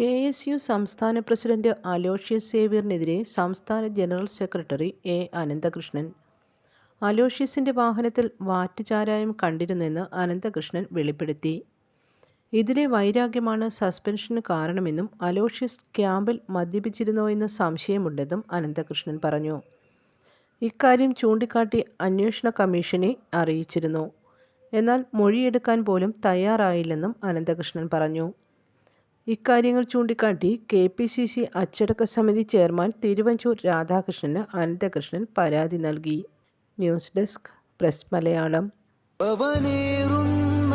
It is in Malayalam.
കെ എസ് യു സംസ്ഥാന പ്രസിഡന്റ് അലോഷ്യസ് സേവ്യറിനെതിരെ സംസ്ഥാന ജനറൽ സെക്രട്ടറി എ അനന്തകൃഷ്ണൻ. അലോഷ്യസിന്റെ വാഹനത്തിൽ വാറ്റ് ചാരായം കണ്ടിരുന്നെന്ന് അനന്തകൃഷ്ണൻ വെളിപ്പെടുത്തി. ഇതിലെ വൈരാഗ്യമാണ് സസ്പെൻഷന് കാരണമെന്നും അലോഷ്യസ് ക്യാമ്പിൽ മദ്യപിച്ചിരുന്നോ എന്ന് സംശയമുണ്ടെന്നും അനന്തകൃഷ്ണൻ പറഞ്ഞു. ഇക്കാര്യം ചൂണ്ടിക്കാട്ടി അന്വേഷണ കമ്മീഷനെ അറിയിച്ചിരുന്നു. എന്നാൽ മൊഴിയെടുക്കാൻ പോലും തയ്യാറായില്ലെന്നും അനന്തകൃഷ്ണൻ പറഞ്ഞു. ഇക്കാര്യങ്ങൾ ചൂണ്ടിക്കാട്ടി കെ പി സി സി അച്ചടക്ക സമിതി ചെയർമാൻ തിരുവഞ്ചൂർ രാധാകൃഷ്ണന് അനന്തകൃഷ്ണൻ പരാതി നൽകി. News desk press Malayalam. അവനേറുന്ന